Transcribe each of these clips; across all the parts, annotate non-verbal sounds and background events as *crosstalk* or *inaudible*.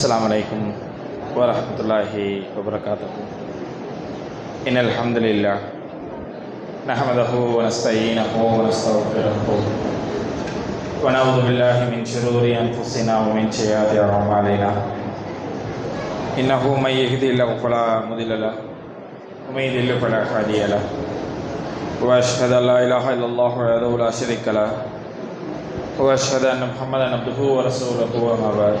السلام عليكم ورحمة الله وبركاته. إن الحمد لله نحمده ونستعينه ونستغفره ونعوذ بالله من شرور أنفسنا ومن سيئات أعمالنا. إنه من يهدي الله فلا مضل له ومن يضلل فلا هادي له. وأشهد أن لا إله إلا الله وحده لا شريك له. وأشهد أن محمدا عبده ورسوله وما بعد.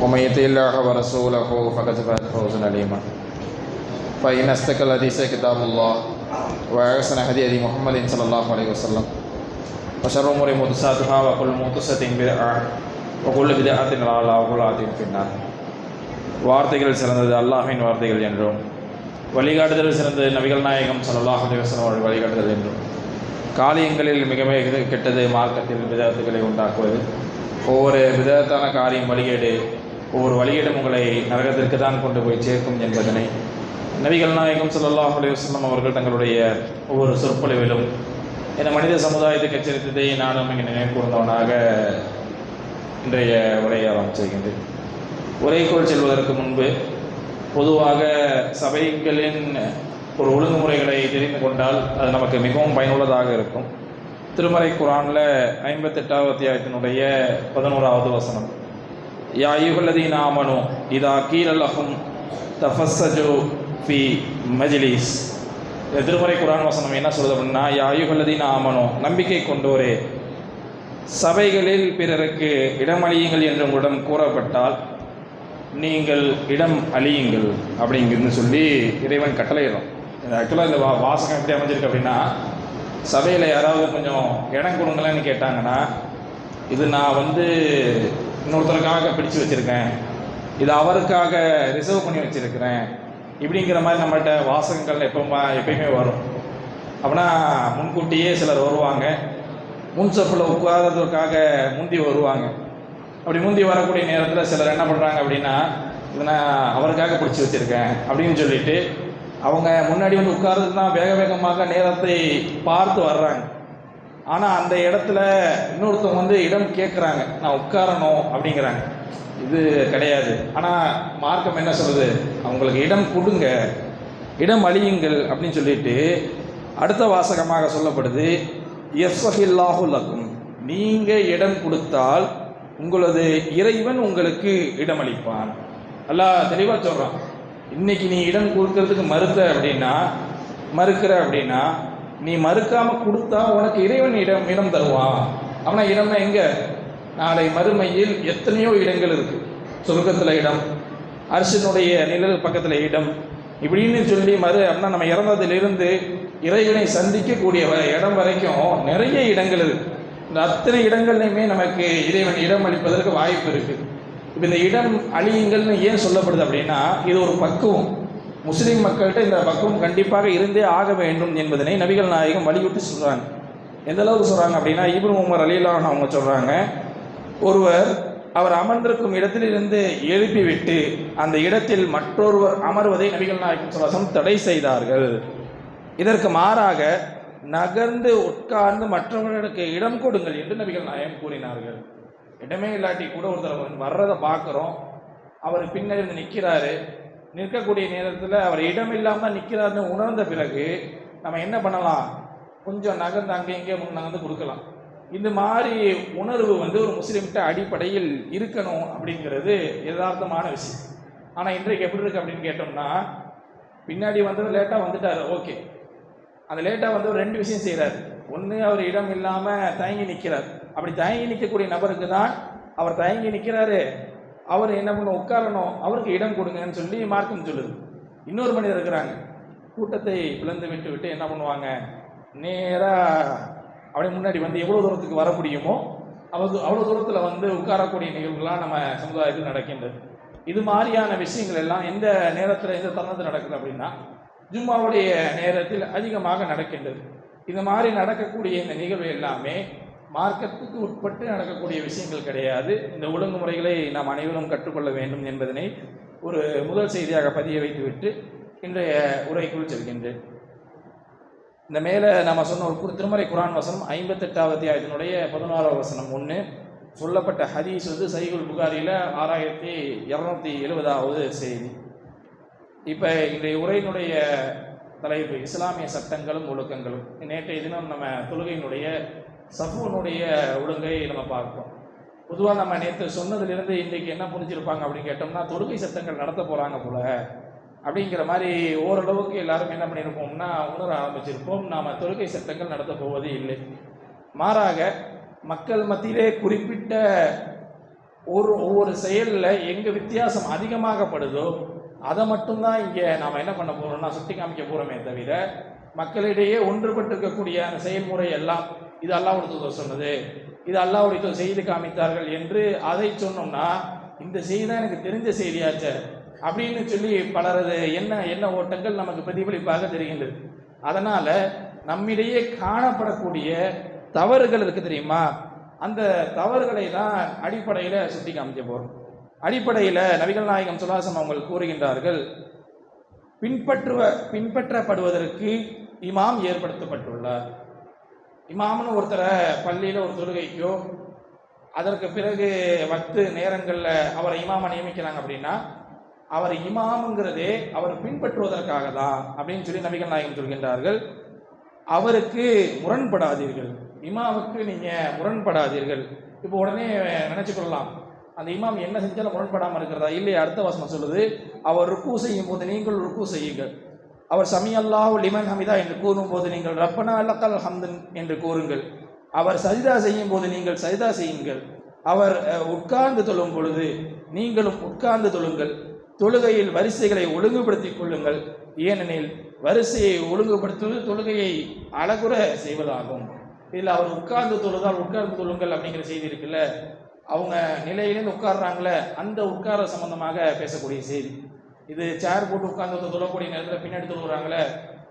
ومن يطع الله ورسوله فقد فاز فوزا عليما فإن أصدق الحديث كتاب الله وأحسن هدي هدي محمد صلى الله عليه وسلم وشر الأمور محدثاتها وكل محدثة بدعة وكل بدعة ضلالة وكل ضلالة في النار வார்த்தைகள் சிறந்தது அல்லாஹ்வின் வார்த்தைகள் என்றும் வழிகாட்டுதல் சிறந்தது நபிகள் நாயகம் ஸல்லல்லாஹு அலைஹி வஸல்லம் அவர்கள் வழிகாட்டுதல் என்றும் காரியங்களில் மிக மிக கெட்டது மார்க்கத்தில் விதத்துக்களை உண்டாக்குவது ஒவ்வொரு விதத்தான காரியம் வழிகேடு ஒவ்வொரு வழிகேடும் உங்களை நரகத்திற்கு தான் கொண்டு போய் சேர்க்கும் என்பதனை நபிகள் நாயகம் ஸல்லல்லாஹு அலைஹி அவர்கள் தங்களுடைய ஒவ்வொரு சொற்பொழிவிலும் இந்த மனித சமுதாயத்துக்கு எச்சரித்ததை நானும் இங்கே நினைவு கூர்ந்தவனாக இன்றைய உரையை ஆரம்பிச்சிருக்கின்றேன் உரைக்குள் செல்வதற்கு முன்பு பொதுவாக சபைகளின் ஒரு ஒழுங்குமுறைகளை தெரிந்து கொண்டால் அது நமக்கு மிகவும் பயனுள்ளதாக இருக்கும். திருமறை குரானில் ஐம்பத்தெட்டாவது அத்தியாயத்தினுடைய பதினோராவது வசனம். யா யுகல்லதீன் ஆமனு இதா கீழலகும் தஃபஸ்ஸஜு ஃபி மஜிலிஸ். இந்த திருமறை குரான் வசனம் என்ன சொல்லுது அப்படின்னா யா யுகல்லதீன் ஆமனு நம்பிக்கை கொண்டோரே சபைகளில் பிறருக்கு இடம் அழியுங்கள் என்று உங்களிடம் கூறப்பட்டால் நீங்கள் இடம் அழியுங்கள் அப்படிங்கிறது சொல்லி இறைவன் கட்டளையிடும் இந்த ஆக்சுவலாக இந்த வா வாசகம் எப்படி அமைஞ்சிருக்கு அப்படின்னா சபையில் யாராவது கொஞ்சம் இடம் கொடுங்களேன்னு கேட்டாங்கன்னா இது நான் வந்து இன்னொருத்தருக்காக பிடிச்சு வச்சுருக்கேன். இது அவருக்காக ரிசர்வ் பண்ணி வச்சுருக்கிறேன். இப்படிங்கிற மாதிரி நம்மள்கிட்ட வாசகங்கள் எப்போ எப்பயுமே வரும். அப்படின்னா முன்கூட்டியே சிலர் வருவாங்க. முன் உட்காரதுக்காக முந்தி வருவாங்க. அப்படி முந்தி வரக்கூடிய நேரத்தில் சிலர் என்ன பண்ணுறாங்க அப்படின்னா இதை நான் அவருக்காக பிடிச்சி வச்சுருக்கேன் அப்படின்னு சொல்லிட்டு அவங்க முன்னாடி வந்து உட்கார்றது தான் வேக வேகமாக நேரத்தை பார்த்து வர்றாங்க. ஆனால் அந்த இடத்துல இன்னொருத்தவங்க வந்து இடம் கேட்குறாங்க நான் உட்காரணும் அப்படிங்கிறாங்க. இது கிடையாது. ஆனால் மார்க்கம் என்ன சொல்லுது? அவங்களுக்கு இடம் கொடுங்க. இடம் அழியுங்கள் அப்படின்னு சொல்லிட்டு அடுத்த வாசகமாக சொல்லப்படுது எஸ்வஹில்லாஹு லக்கும். நீங்கள் இடம் கொடுத்தால் உங்களது இறைவன் உங்களுக்கு இடமளிப்பான். அல்லா தெளிவாக சொல்கிறான் இன்னைக்கு நீ இடம் கொடுக்கறதுக்கு மறுத்த அப்படின்னா மறுக்கிற அப்படின்னா நீ மறுக்காம கொடுத்தா உனக்கு இறைவன் இடம் இடம் தருவான் அவனா இடம்னா எங்க? நாளை மறுமையில் எத்தனையோ இடங்கள் இருக்கு. சொர்க்கத்தில் இடம் அரசனுடைய நிழல் பக்கத்தில் இடம். இப்படின்னு சொல்லி மறு அப்படின்னா நம்ம இறந்ததிலிருந்து இறைவனை சந்திக்கக்கூடிய வ- இடம் வரைக்கும் நிறைய இடங்கள் இருக்கு. இந்த அத்தனை இடங்கள்லையுமே நமக்கு இறைவன் இடம் அளிப்பதற்கு வாய்ப்பு இருக்குது இப்போ இந்த இடம் அழியுங்கள்னு ஏன் சொல்லப்படுது அப்படின்னா இது ஒரு பக்குவம். முஸ்லீம் மக்கள்கிட்ட இந்த பக்குவம் கண்டிப்பாக இருந்தே ஆக வேண்டும் என்பதனை நபிகள் நாயகம் வலியுறுத்தி சொல்கிறாங்க எந்த அளவுக்கு சொல்கிறாங்க அப்படின்னா இப்னு உமர் அலிலான் அவங்க சொல்கிறாங்க ஒருவர் அவர் அமர்ந்திருக்கும் இடத்திலிருந்து எழுப்பிவிட்டு அந்த இடத்தில் மற்றொருவர் அமர்வதை நபிகள் நாயகம் சுவாசம் தடை செய்தார்கள். இதற்கு மாறாக நகர்ந்து உட்கார்ந்து மற்றவர்களுக்கு இடம் கொடுங்கள் என்று நபிகள் நாயகம் கூறினார்கள். இடமே இல்லாட்டி கூட ஒருத்தர் வர்றதை பார்க்குறோம். அவர் பின்னாடி இருந்து நிற்கிறாரு நிற்கக்கூடிய நேரத்தில் அவர் இடம் இல்லாமல் நிற்கிறாருன்னு உணர்ந்த பிறகு நம்ம என்ன பண்ணலாம்? கொஞ்சம் நகர்ந்து அங்கே இங்கே முன் நகர்ந்து கொடுக்கலாம். இந்த மாதிரி உணர்வு வந்து ஒரு முஸ்லீம்கிட்ட அடிப்படையில் இருக்கணும் அப்படிங்கிறது யதார்த்தமான விஷயம். ஆனால் இன்றைக்கு எப்படி இருக்கு அப்படின்னு கேட்டோம்னா பின்னாடி வந்தவர் லேட்டாக வந்துட்டாரு. ஓகே. அந்த லேட்டாக வந்து ஒரு ரெண்டு விஷயம் செய்கிறார் ஒன்று அவர் இடம் இல்லாமல் தயங்கி நிற்கிறார் அப்படி தயங்கி நிற்கக்கூடிய நபருக்கு தான் அவர் தயங்கி நிற்கிறாரு. அவர் என்ன பண்ண உட்காரணும். அவருக்கு இடம் கொடுங்கன்னு சொல்லி மார்க்கம் சொல்லுது. இன்னொரு மனிதர் இருக்கிறாங்க. கூட்டத்தை பிளந்து விட்டு விட்டு என்ன பண்ணுவாங்க? நேராக அப்படியே முன்னாடி வந்து எவ்வளோ தூரத்துக்கு வர முடியுமோ அவ்வளோ அவ்வளோ தூரத்தில் வந்து உட்காரக்கூடிய நிகழ்வுகள்லாம் நம்ம சமுதாயத்தில் நடக்கின்றது. இது மாதிரியான விஷயங்கள் எல்லாம் எந்த நேரத்தில் எந்த தருணத்தில் நடக்குது அப்படின்னா ஜும்மாவுடைய நேரத்தில் அதிகமாக நடக்கின்றது. இது மாதிரி நடக்கக்கூடிய இந்த நிகழ்வு எல்லாமே மார்க்கத்துக்கு உட்பட்டு நடக்கக்கூடிய விஷயங்கள் கிடையாது. இந்த ஒழுங்குமுறைகளை நாம் அனைவரும் கற்றுக்கொள்ள வேண்டும் என்பதனை ஒரு முதல் செய்தியாக பதிய வைத்துவிட்டு இன்றைய உரைக்குள் செல்கின்றேன். இந்த மேலே நம்ம சொன்ன ஒரு குரு- திருமறை குரான் வசனம் ஐம்பத்தெட்டாவது அத்தியாயத்தினுடைய பதினோராவது வசனம் ஒன்று சொல்லப்பட்ட ஹதீஸ் வந்து சைகுல் புகாரியில் ஆறாயிரத்தி இரநூத்தி எழுபதாவது செய்தி. இப்போ இன்றைய உரையினுடைய தலைப்பு இஸ்லாமிய சட்டங்களும் ஒழுக்கங்களும். நேற்றைய தினம் நம்ம தொழுகையினுடைய சஃபுனுடைய ஒழுங்கை நம்ம பார்ப்போம் பொதுவாக நம்ம நேற்று சொன்னதுலேருந்து இன்றைக்கு என்ன புரிஞ்சிருப்பாங்க அப்படின்னு கேட்டோம்னா தொழுகை சத்தங்கள் நடத்த போகிறாங்க போல. அப்படிங்கிற மாதிரி ஓரளவுக்கு எல்லாரும் என்ன பண்ணியிருப்போம்னா உணர ஆரம்பிச்சிருப்போம். நாம் தொழுகை சத்தங்கள் நடத்த போவதே இல்லை. மாறாக மக்கள் மத்தியிலே குறிப்பிட்ட ஒரு ஒவ்வொரு செயலில் எங்கே வித்தியாசம் அதிகமாகப்படுதோ அதை மட்டும்தான் இங்கே நாம் என்ன பண்ண போகிறோம்னா சுட்டி காமிக்க போகிறோமே தவிர மக்களிடையே ஒன்றுபட்டிருக்கக்கூடிய அந்த செயல்முறை எல்லாம் இது அல்லாவுடைய தூதர் சொன்னது. இது அல்லாவுடைய செய்து காமித்தார்கள் என்று அதை சொன்னோம்னா இந்த செய்தி தான் எனக்கு தெரிஞ்ச செய்தியாச்சே அப்படின்னு சொல்லி பலரது என்ன என்ன ஓட்டங்கள் நமக்கு பிரதிபலிப்பாக தெரிகின்றது. அதனால் நம்மிடையே காணப்படக்கூடிய தவறுகள் இருக்குது தெரியுமா? அந்த தவறுகளை தான் அடிப்படையில் சுட்டி காமிக்க போகிறோம் அடிப்படையில் நபிகள் நாயகம் சுலாசம் அவங்க கூறுகின்றார்கள் பின்பற்றுவ பின்பற்றப்படுவதற்கு இமாம் ஏற்படுத்தப்பட்டுள்ளார். இமாம்னு ஒருத்தரை பள்ளியில் ஒரு தொழுகைக்கோ அதற்கு பிறகு வத்து நேரங்களில் அவரை இமாமை நியமிக்கிறாங்க அப்படின்னா அவர் இமாமுங்கிறதே அவர் பின்பற்றுவதற்காக தான் அப்படின்னு சொல்லி நபிகள் நாயகம் சொல்கின்றார்கள். அவருக்கு முரண்படாதீர்கள். இமாமுக்கு நீங்கள் முரண்படாதீர்கள். இப்போ உடனே நினச்சி கொள்ளலாம். அந்த இமாம் என்ன செஞ்சாலும் முரண்படாமல் இருக்கிறதா? இல்லையா அடுத்த வசனம் சொல்லுது அவர் ருக்கு செய்யும் போது நீங்கள் ருக்கு செய்யுங்கள். அவர் சமியல்லாஹு லிமன் ஹமிதா என்று கூறும்போது நீங்கள் ரப்பனா அல்லக்கல் ஹம்தன் என்று கூறுங்கள். அவர் சஜிதா செய்யும் போது நீங்கள் சஜிதா செய்யுங்கள். அவர் உட்கார்ந்து தொழும் பொழுது நீங்களும் உட்கார்ந்து தொழுங்கள். தொழுகையில் வரிசைகளை ஒழுங்குபடுத்திக் கொள்ளுங்கள். ஏனெனில் வரிசையை ஒழுங்குபடுத்துவது தொழுகையை அழகுற செய்வதாகும். இதில் அவர் உட்கார்ந்து தொழுதால் உட்கார்ந்து தொழுங்கள் அப்படிங்கிற செய்தி இருக்குல்ல? அவங்க நிலையிலேருந்து உட்கார்றாங்களே அந்த உட்கார சம்பந்தமாக பேசக்கூடிய செய்தி. இது சேர் போட்டு உட்கார்ந்து தொழக்கூடிய நேரத்தில் பின்னாடி தொழுகிறாங்களே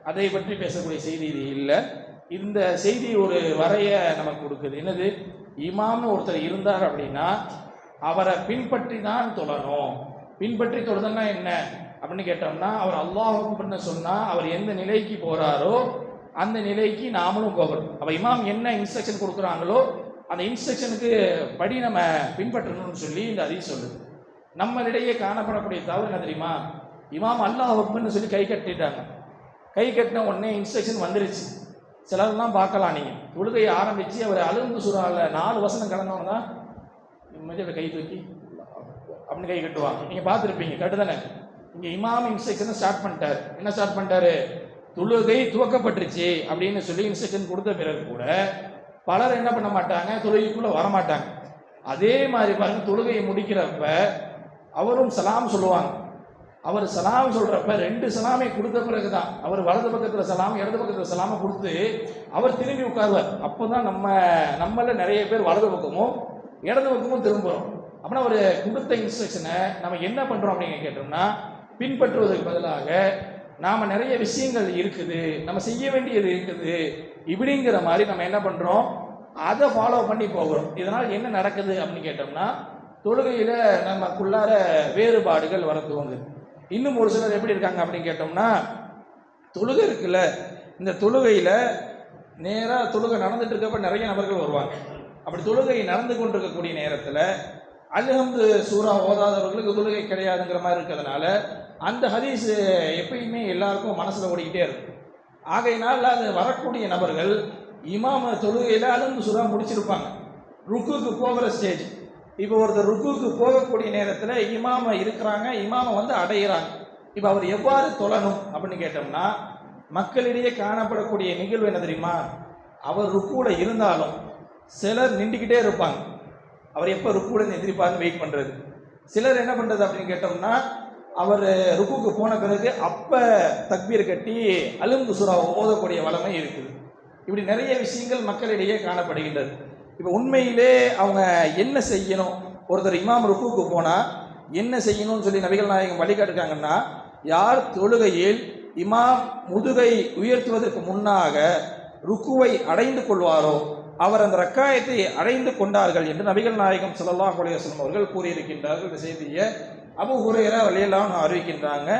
அதை பற்றி பேசக்கூடிய செய்தி இது இல்லை. இந்த செய்தி ஒரு வரைய நமக்கு கொடுக்குது. என்னது? இமாம்னு ஒருத்தர் இருந்தார் அப்படின்னா அவரை பின்பற்றி தான் தொழணும். பின்பற்றி தொழுதுன்னா என்ன? அப்படின்னு கேட்டோம்னா அவர் அல்லாஹ் பண்ண சொன்னால் அவர் எந்த நிலைக்கு போகிறாரோ அந்த நிலைக்கு நாமளும் போகணும். அப்போ இமாம் என்ன இன்ஸ்ட்ரக்ஷன் கொடுக்குறாங்களோ அந்த இன்ஸ்ட்ரக்ஷனுக்கு படி நம்ம பின்பற்றணும்னு சொல்லி இந்த அதிகம் சொல்லுது. நம்மளிடையே காணப்படக்கூடிய தவறு என்ன தெரியுமா? இமாம் அல்லாஹ் அக்பர்னு சொல்லி கை கட்டிட்டாங்க. கை கட்டின உடனே இன்ஸ்ட்ரக்ஷன் வந்துருச்சு. சிலர்லாம் பார்க்கலாம் நீங்கள் தொழுகையை ஆரம்பித்து அவர் அலும்பு சுறாவில் நாலு வசனம் கலந்தவங்க தான் நிம்மதியோட கை தூக்கி அப்படின்னு கை கட்டுவாங்க. நீங்கள் பார்த்துருப்பீங்க. கட்டு தானே இங்கே இமாம் இன்ஸ்ட்ரக்ஷனை ஸ்டார்ட் பண்ணிட்டார். என்ன ஸ்டார்ட் பண்ணிட்டாரு? தொழுகை துவக்கப்பட்டுருச்சு அப்படின்னு சொல்லி இன்ஸ்ட்ரக்ஷன் கொடுத்த பிறகு கூட பலர் என்ன பண்ண மாட்டாங்க? தொழுகைக்குள்ளே வரமாட்டாங்க. அதே மாதிரி பாருங்கள் தொழுகையை முடிக்கிறப்ப அவரும் சலாம் சொல்லுவாங்க. அவர் சலாம் சொல்றப்ப ரெண்டு சலாமை கொடுத்த பிறகு தான் அவர் வலது பக்கத்தில் சலாம் இடது பக்கத்தில் சலாமை கொடுத்து அவர் திரும்பி உட்காருவார். அப்போ தான் நம்ம நம்மள நிறைய பேர் வலது பக்கமும் இடது பக்கமும் திரும்புகிறோம் அப்படின்னா அவர் கொடுத்த இன்ஸ்ட்ரக்ஷனை நம்ம என்ன பண்ணுறோம் அப்படின்னு கேட்டோம்னா பின்பற்றுவதற்கு பதிலாக நாம் நிறைய விஷயங்கள் இருக்குது நம்ம செய்ய வேண்டியது இருக்குது இப்படிங்கிற மாதிரி நம்ம என்ன பண்ணுறோம் அதை ஃபாலோ பண்ணி போகிறோம். இதனால் என்ன நடக்குது அப்படின்னு கேட்டோம்னா தொழுகையில் நமக்குள்ளார வேறுபாடுகள் வர துவங்குது இன்னும் ஒரு சிலர் எப்படி இருக்காங்க அப்படின்னு கேட்டோம்னா தொழுகை இருக்குல்ல இந்த தொழுகையில் நேராக தொழுகை நடந்துட்டு இருக்கப்ப நிறைய நபர்கள் வருவாங்க. அப்படி தொழுகை நடந்து கொண்டிருக்கக்கூடிய நேரத்தில் அல்ஹம்து சூறா ஓதாதவர்களுக்கு தொழுகை கிடையாதுங்கிற மாதிரி இருக்கிறதுனால அந்த ஹதீஸ் எப்பயுமே எல்லாருக்கும் மனசில் ஓடிக்கிட்டே இருக்கும். ஆகையினால் அது வரக்கூடிய நபர்கள் இமாம தொழுகையில் அல்ஹம்து சூறா முடிச்சிருப்பாங்க. ருக்குக்கு போகிற ஸ்டேஜ் இப்போ ஒருத்தர் ருக்குக்கு போகக்கூடிய நேரத்தில் இமாம இருக்கிறாங்க இமாம வந்து அடையிறாங்க. இப்போ அவர் எவ்வாறு தொழணும் அப்படின்னு கேட்டோம்னா மக்களிடையே காணப்படக்கூடிய நிகழ்வு என்ன தெரியுமா? அவர் ருக்கூட இருந்தாலும் சிலர் நின்றுக்கிட்டே இருப்பாங்க. அவர் எப்போ ருக்கூட எந்திரிப்பாருன்னு வெயிட் பண்ணுறது சிலர் என்ன பண்ணுறது அப்படின்னு கேட்டோம்னா அவர் ருக்குக்கு போன பிறகு அப்போ தக்பீர் கட்டி அலும்பு சுறா ஓதக்கூடிய வளமை இருக்குது. இப்படி நிறைய விஷயங்கள் மக்களிடையே காணப்படுகின்றது. இப்போ உண்மையிலே அவங்க என்ன செய்யணும்? ஒருத்தர் இமாம் ருக்குக்கு போனால் என்ன செய்யணும்னு சொல்லி நபிகள் நாயகம் வழிகாட்டுக்காங்கன்னா யார் தொழுகையில் இமாம் முதுகை உயர்த்துவதற்கு முன்னாக ருக்குவை அடைந்து கொள்வாரோ அவர் அந்த ரக்காயத்தை அடைந்து கொண்டார்கள் என்று நபிகள் நாயகம் ஸல்லல்லாஹு அலைஹி அவர்கள் கூறியிருக்கின்றார்கள். இந்த செய்தியை அபு ஹுரைரா வழியெல்லாம் அறிவிக்கின்றாங்க.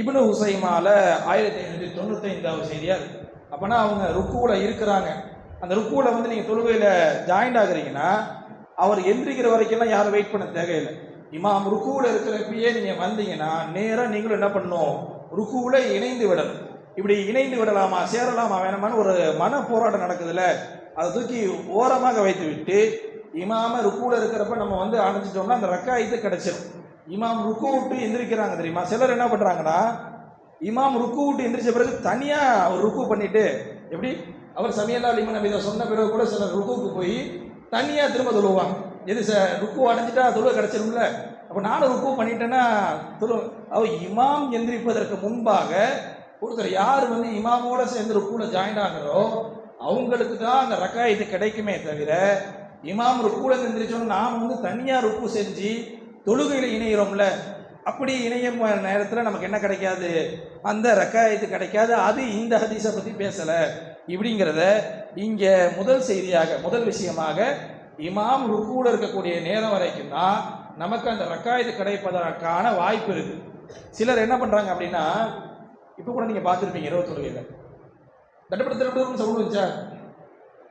இப்னு ஹுசைமால ஆயிரத்தி ஐநூற்றி தொண்ணூற்றி ஐந்தாவது இருக்கு அப்போனா அவங்க ருக்குவில் இருக்கிறாங்க. அந்த ருக்குவில் வந்து நீங்கள் தொழுகையில் ஜாயின்ட் ஆகுறீங்கன்னா அவர் எந்திரிக்கிற வரைக்கும்லாம் யாரும் வெயிட் பண்ண தேவையில்லை. இமாம் ருக்குவில் இருக்கிறப்பயே நீங்கள் வந்தீங்கன்னா நேராக நீங்களும் என்ன பண்ணணும்? ருக்குவில் இணைந்து விடணும். இப்படி இணைந்து விடலாமா சேரலாமா வேணாமான்னு ஒரு மன போராட்டம் நடக்குதுல்ல அதை தூக்கி ஓரமாக வைத்து விட்டு இமாம ருக்குவில் இருக்கிறப்ப நம்ம வந்து அணைஞ்சிட்டோம்னா அந்த ரக்காயத்து கிடைச்சிடும் இமாம் ருக்கு விட்டு எந்திரிக்கிறாங்க தெரியுமா? சிலர் என்ன பண்ணுறாங்கன்னா இமாம் ருக்கு விட்டு எந்திரிச்ச பிறகு தனியாக அவர் ருக்கு பண்ணிட்டு எப்படி? அவர் சமையல்லா லிமன் நபி இதை சொன்ன பிறகு கூட சிலர் ருக்குவுக்கு போய் தனியாக திரும்ப தொழுவாங்க. எது ச ருக்கு அடைஞ்சிட்டா தொழுவை கிடச்சிரும்ல? அப்போ நானும் ருக்கு பண்ணிட்டேன்னா தொழு அவர் இமாம் எந்திரிப்பதற்கு முன்பாக ஒருத்தர் யார் வந்து இமாமோட சேர்ந்து ருக்குவில் ஜாயின் ஆகிறோ அவங்களுக்கு தான் அந்த ரக்காயத்து கிடைக்குமே தவிர இமாம் ருக்குல எந்திரிச்சோன்னு நாம் வந்து தனியாக ருக்கு செஞ்சு தொழுகையில் இணைகிறோம்ல அப்படி இணையும் நேரத்தில் நமக்கு என்ன கிடைக்காது? அந்த ரக்காயத்து கிடைக்காது. அது இந்த ஹதீஸை பற்றி பேசலை. இப்படிங்கிறத இங்கே முதல் செய்தியாக முதல் விஷயமாக இமாம் ருக்கூட இருக்கக்கூடிய நேரம் வரைக்கும் தான் நமக்கு அந்த ரக்காயத்து கிடைப்பதற்கான வாய்ப்பு இருக்குது சிலர் என்ன பண்ணுறாங்க அப்படின்னா இப்போ கூட நீங்கள் பார்த்துருப்பீங்க இரவு தொழுகையில். தட்டுப்பட்டு தட்டுப்பட்டு சவுண்ட் வந்துச்சா?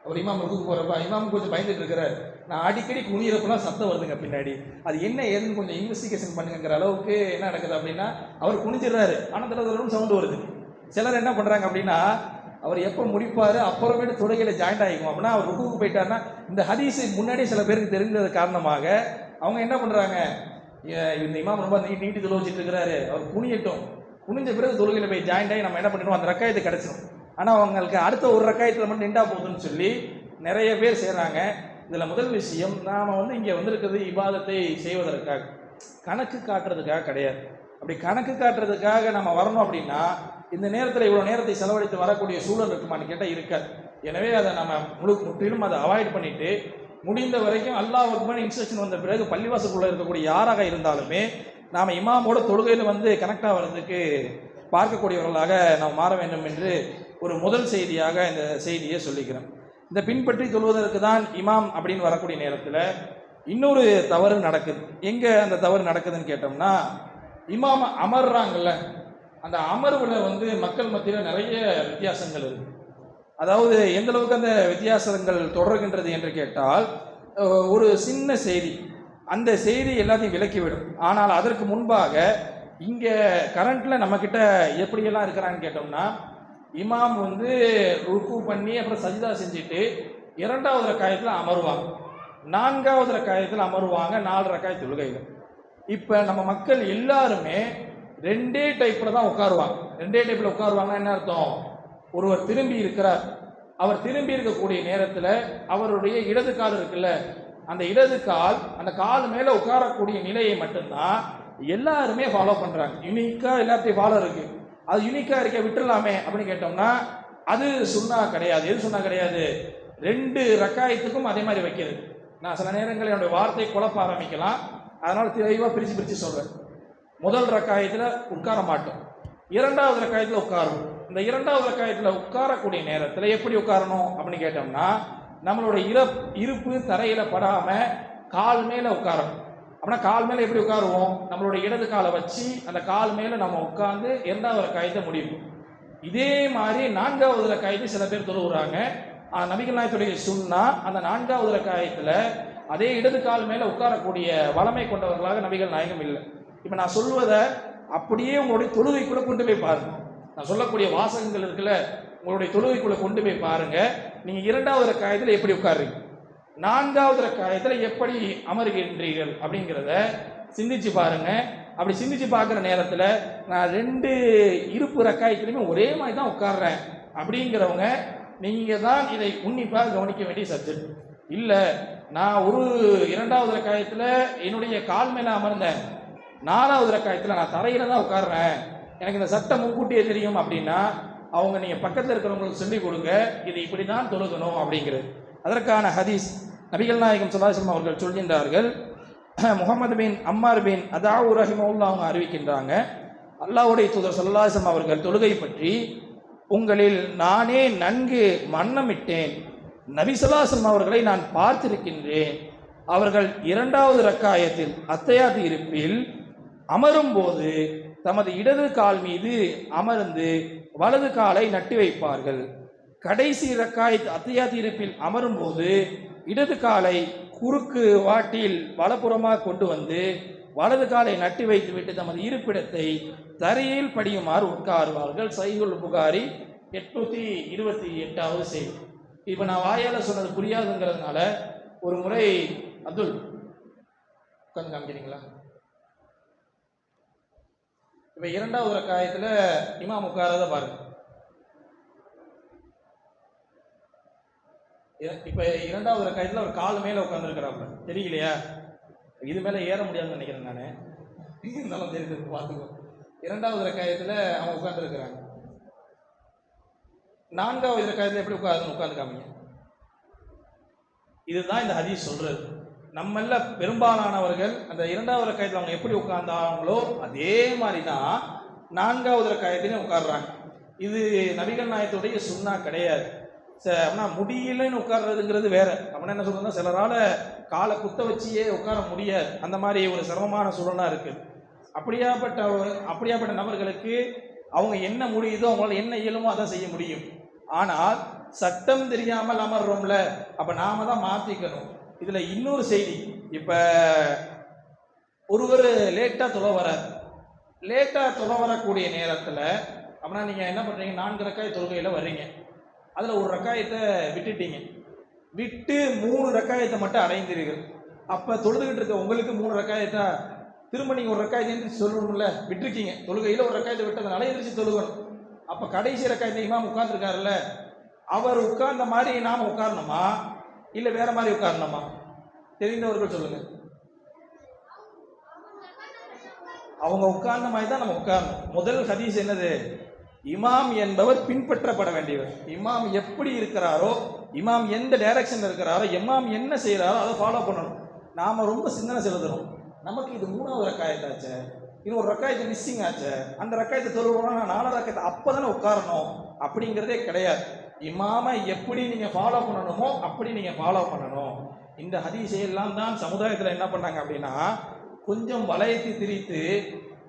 அவர் இமாம் ருக்குக்கு போகிறப்ப இமாம் கொஞ்சம் பயந்துட்டு இருக்கிறார். நான் அடிக்கடி குனியிறப்பெல்லாம் சத்தம் வருதுங்க பின்னாடி. அது என்ன ஏதுன்னு கொஞ்சம் இன்வெஸ்டிகேஷன் பண்ணுங்கிற அளவுக்கு என்ன நடக்குது அப்படின்னா அவர் குனிஞ்சிடுறாரு. ஆனால் தடவை சவுண்டு வருது. சிலர் என்ன பண்ணுறாங்க அப்படின்னா அவர் எப்போ முடிப்பார்? அப்புறமேட்டு தொழுகையில் ஜாயிண்ட் ஆகிக்கும் அப்படின்னா அவர் ருக்குக்கு போயிட்டாருன்னா இந்த ஹதீஸ் முன்னாடியே சில பேருக்கு தெரிந்தது காரணமாக அவங்க என்ன பண்ணுறாங்க இந்த இமாம் ரொம்ப நீ நீட்டி தொழில் வச்சுட்டு இருக்கிறாரு. அவர் குனியட்டும் குனிஞ்ச பிறகு தொழுகையில் போய் ஜாயிண்ட் ஆகி நம்ம என்ன பண்ணிடுவோம்? அந்த ரக்காயத்தை கிடச்சிடும். ஆனால் அவங்களுக்கு அடுத்த ஒரு ரக்காயத்தில் மட்டும் நின்றா போகுதுன்னு சொல்லி நிறைய பேர் செய்கிறாங்க இதில் முதல் விஷயம் நாம் வந்து இங்கே வந்திருக்கிறது இபாதத்தை செய்வதற்காக. கணக்கு காட்டுறதுக்காக கிடையாது. அப்படி கணக்கு காட்டுறதுக்காக நம்ம வரணும் அப்படின்னா இந்த நேரத்தில் இவ்வளோ நேரத்தை செலவழித்து வரக்கூடிய சூழல் இருக்குமான்னு கேட்டால் இருக்காது. எனவே அதை நம்ம முழு முற்றிலும் அதை அவாய்ட் பண்ணிட்டு முடிந்த வரைக்கும் அல்லாஹ் அக்பர் இன்ஸ்ட்ரக்ஷன் வந்த பிறகு பள்ளிவாசலுக்குள்ள இருக்கக்கூடிய யாராக இருந்தாலுமே நாம் இமாமோட தொழுகையில் வந்து கனெக்ட் ஆகிறதுக்கு பார்க்கக்கூடியவர்களாக நாம் மாற வேண்டும் என்று ஒரு முதல் செய்தியாக இந்த செய்தியை சொல்லிக்கிறேன். இந்த பின்பற்றி தொழுவதற்கு தான் இமாம் அப்படின்னு வரக்கூடிய நேரத்தில் இன்னொரு தவறு நடக்குது. எங்கே அந்த தவறு நடக்குதுன்னு கேட்டோம்னா இமாம் அமர்றாங்கல்ல அந்த அமர்வில் வந்து மக்கள் மத்தியில் நிறைய வித்தியாசங்கள் இருக்கு. அதாவது எந்த அளவுக்கு அந்த வித்தியாசங்கள் தொடர்கின்றது என்று கேட்டால் ஒரு சின்ன செய்தி அந்த செய்தி எல்லாத்தையும் விலக்கிவிடும். ஆனால் அதற்கு முன்பாக இங்கே கரண்ட்டில் நம்மக்கிட்ட எப்படியெல்லாம் இருக்கிறான்னு கேட்டோம்னா இமாம் வந்து ருக்கு பண்ணி அப்புறம் சஜிதா செஞ்சுட்டு இரண்டாவது ரக்காயத்தில் அமருவாங்க. நான்காவது ரக்காயத்தில் அமருவாங்க நாலு ரக்காய தொழுகையில் இப்போ நம்ம மக்கள் எல்லாருமே ரெண்டே டைப்பில் தான் உட்காருவாங்க. ரெண்டே டைப்பில் உட்காருவாங்கன்னா என்ன அர்த்தம்? ஒருவர் திரும்பி இருக்கிறார். அவர் திரும்பி இருக்கக்கூடிய நேரத்தில் அவருடைய இடது கால் இருக்குல்ல அந்த இடது கால் அந்த கால் மேலே உட்காரக்கூடிய நிலையை மட்டும்தான் எல்லாருமே ஃபாலோ பண்ணுறாங்க யூனிக்காக எல்லாத்தையும் ஃபாலோ இருக்கு. அது யூனிக்காக இருக்க விட்டுடலாமே அப்படின்னு கேட்டோம்னா அது சுண்ணா கிடையாது. எது சுண்ணா கிடையாது? ரெண்டு ரக்காயத்துக்கும் அதே மாதிரி வைக்கிறது. நான் சில நேரங்களில் என்னுடைய வார்த்தை குழப்ப ஆரம்பிக்கலாம். அதனால் தெளிவாக பிரித்து பிரித்து சொல்கிறேன் முதல் ரக்காயத்தில் உட்கார மாட்டோம். இரண்டாவது ரக்காயத்தில் உட்காருவோம். இந்த இரண்டாவது ரக்காயத்தில் உட்காரக்கூடிய நேரத்தில் எப்படி உட்காரணும் அப்படின்னு கேட்டோம்னா நம்மளோட இர இருப்பு தரையில் படாமல் கால் மேலே உட்காரணும். அப்படின்னா கால் மேலே எப்படி உட்காருவோம்? நம்மளோட இடது காலை வச்சு அந்த கால் மேலே நம்ம உட்காந்து இரண்டாவது ரக்காயத்தை முடிப்போம். இதே மாதிரி நான்காவது ரக்காயத்தை சில பேர் தொழுகிறாங்க நபிகள் நாயத்துடைய சுன்னா அந்த நான்காவது ரக்காயத்தில் அதே இடது கால் மேலே உட்காரக்கூடிய வளமை கொண்டவர்களாக நபிகள் நாயகம் இல்லை. இப்போ நான் சொல்வதை அப்படியே உங்களுடைய தொழுகைக்குள்ளே கொண்டு போய் பாருங்க. நான் சொல்லக்கூடிய வாசகங்கள் இருக்குல்ல உங்களுடைய தொழுகைக்குள்ளே கொண்டு போய் பாருங்க. நீங்கள் இரண்டாவது ரக்காயத்தில் எப்படி உட்காருங்க நான்காவது ரக்காயத்தில் எப்படி அமர்கின்றீர்கள் அப்படிங்கிறத சிந்திச்சு பாருங்க. அப்படி சிந்திச்சு பார்க்குற நேரத்தில் நான் ரெண்டு இருப்பு ரக்காயத்திலையுமே ஒரே மாதிரி தான் உட்காடுறேன் அப்படிங்கிறவங்க நீங்கள் தான் இதை உன்னிப்பாக கவனிக்க வேண்டிய சப்ஜெக்ட் இல்லை நான் ஒரு இரண்டாவது ரக்காயத்தில் என்னுடைய கால் மேலே அமர்ந்தேன். நாலாவது ரக்காயத்தில் நான் தரையில் தான் உட்காடுறேன் எனக்கு இந்த சட்டம் முன்கூட்டியே தெரியும் அப்படின்னா அவங்க நீங்கள் பக்கத்தில் இருக்கிறவங்களுக்கு சொல்லிக் கொடுங்க இது இப்படி தான் தொழுகணும் அப்படிங்கிறது. அதற்கான ஹதீஸ் நபிகள் நாயகம் சல்லாஹம் அவர்கள் சொல்கின்றார்கள். *clears throat* முகமது பின் அம்மார் பின் அதாவு ரஹிமவுல்லா அவங்க அறிவிக்கின்றாங்க. அல்லாவுடைய தூதர் சல்லாசம் அவர்கள் தொழுகை பற்றி உங்களில் நானே நன்கு மன்னமிட்டேன். நபிசல்லாசம் அவர்களை நான் பார்த்திருக்கின்றேன். அவர்கள் இரண்டாவது ரக்காயத்தில் அத்தையாத்து இருப்பில் அமரும் போது தமது இடது கால் மீது அமர்ந்து வலது காலை நட்டு வைப்பார்கள். கடைசி ரக்காயத் அத்தையாத்து இருப்பில் அமரும்போது இடது காலை குறுக்கு வாட்டில் வலப்புறமாக கொண்டு வந்து வலது காலை நட்டு வைத்துவிட்டு தமது இருப்பிடத்தை தரையில் படியுமாறு உட்காருவார்கள். சைகுல் புகாரி எட்நூத்தி இருபத்தி எட்டாவது செய்தி. இப்போ நான் வாயால சொன்னது புரியாதுங்கிறதுனால ஒரு முறை அப்துல் உட்காந்து காமிக்கிறீங்களா? இப்போ இரண்டாவது ரக்காயத்தில் இமாம் உட்காரத பாருங்க. இப்போ இரண்டாவது ரக்காயத்தில் ஒரு கால் மேலே உட்காந்துருக்கிறாப்புல தெரியலையா? இது மேலே ஏற முடியாதுன்னு நினைக்கிறேன் நான். இருந்தாலும் தெரியுது பார்த்துக்கோ இரண்டாவது ரக்காயத்தில் அவன் உட்காந்துருக்கிறாங்க நான்காவது ரக்காயத்தில் எப்படி உட்காந்து உட்காந்துக்காமீங்க இதுதான் இந்த ஹதீஸ் சொல்கிறது நம்மள பெரும்பாலானவர்கள் அந்த இரண்டாவது ரக்காயத்தில் அவங்க எப்படி உட்கார்ந்தாங்களோ அதே மாதிரி தான் நான்காவது ரக்காயத்திலையும் உட்கார்றாங்க. இது நபிகள் நாயத்துடைய சுண்ணா கிடையாது. அப்படின்னா முடியலன்னு உட்கார்றதுங்கிறது வேற. அப்படின்னா என்ன சொல்றதுன்னா சிலரால காலை குத்த வச்சியே உட்கார முடியாது. அந்த மாதிரி ஒரு சிரமமான சூழலாக இருக்கு. அப்படியாப்பட்ட அப்படியாப்பட்ட நபர்களுக்கு அவங்க என்ன முடியுதோ அவங்களால என்ன இயலுமோ அதை செய்ய முடியும். ஆனால் சட்டம் தெரியாமல் அமர்றோம்ல அப்ப நாம தான் மாத்திக்கணும். இதுல இன்னொரு செய்தி. இப்ப ஒருவர் லேட்டா தொலை வரார். லேட்டா தொலை வரக்கூடிய நேரத்துல அப்படின்னா நீங்க என்ன பண்றீங்க? நான்கு ரக்காய் தொழுகையில வர்றீங்க. அதுல ஒரு ரக்காயத்தை விட்டுட்டீங்க. விட்டு மூணு ரக்காயத்தை மட்டும் அடைந்தீர்கள். அப்ப தொழுதுகிட்டு இருக்க உங்களுக்கு மூணு ரக்காயத்தா? திரும்ப நீங்க ஒரு ரக்காயத்தை எந்திரிச்சு சொல்லணும்ல? விட்டுருக்கீங்க. தொழுகையில ஒரு ரக்காயத்தை விட்டதுனால எந்திரிச்சு தொழுகணும். அப்ப கடைசி ரக்காயத்தை இமாம் உட்கார்ந்துருக்காருல்ல? அவர் உட்கார்ந்த மாதிரி நாம உட்காரணுமா? இல்லை வேற மாதிரி உட்காரணுமா? தெரிந்தவர்கள் சொல்லுங்க. அவங்க உட்கார்ந்த மாதிரி தான் நம்ம உட்காரணும். முதல் ஹதீஸ் என்னது? இமாம் என்பவர் பின்பற்றப்பட வேண்டியவர். இமாம் எப்படி இருக்கிறாரோ இமாம் எந்த டைரக்ஷன்ல இருக்கிறாரோ இமாம் என்ன செய்யறாரோ அதை ஃபாலோ பண்ணணும். நாம ரொம்ப சிந்தனை செலுத்தணும். நமக்கு இது மூணாவது ரக்காயத்தாச்சே. இன்னும் ஒரு ரக்காயத்தை மிஸ்ஸிங் ஆச்சு. அந்த ரக்காயத்தை தொழுவோம்னா நான் நாலாவது ரக்காயத்தை அப்பதானே உட்காரணும். அப்படிங்கிறதே கிடையாது. இமாமை எப்படி நீங்கள் ஃபாலோ பண்ணணுமோ அப்படி நீங்கள் ஃபாலோ பண்ணணும். இந்த ஹதீஸை எல்லாம் தான் சமுதாயத்தில் என்ன பண்ணாங்க அப்படின்னா கொஞ்சம் வளையத்தை திரித்து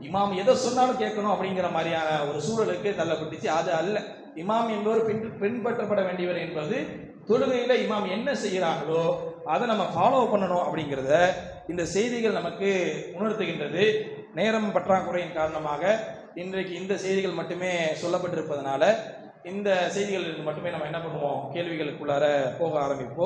இமாம் எதை சொன்னாலும் கேட்கணும் அப்படிங்கிற மாதிரியான ஒரு சூழலுக்கு தள்ளப்பட்டுச்சு. அது அல்ல. இமாம் என்பவர் பின் பின்பற்றப்பட வேண்டியவர் என்பது தொழுகையில் இமாம் என்ன செய்கிறாங்களோ அதை நம்ம ஃபாலோ பண்ணணும் அப்படிங்கிறத இந்த செய்திகள் நமக்கு உணர்த்துகின்றது. நேரம் பற்றாக்குறையின் காரணமாக இன்றைக்கு இந்த செய்திகள் மட்டுமே சொல்லப்பட்டிருப்பதனால இந்த செய்திகளில் மட்டுமே நம்ம என்ன பண்ணுவோம்? கேள்விகளுக்குள்ளார போக ஆரம்பிப்போம்.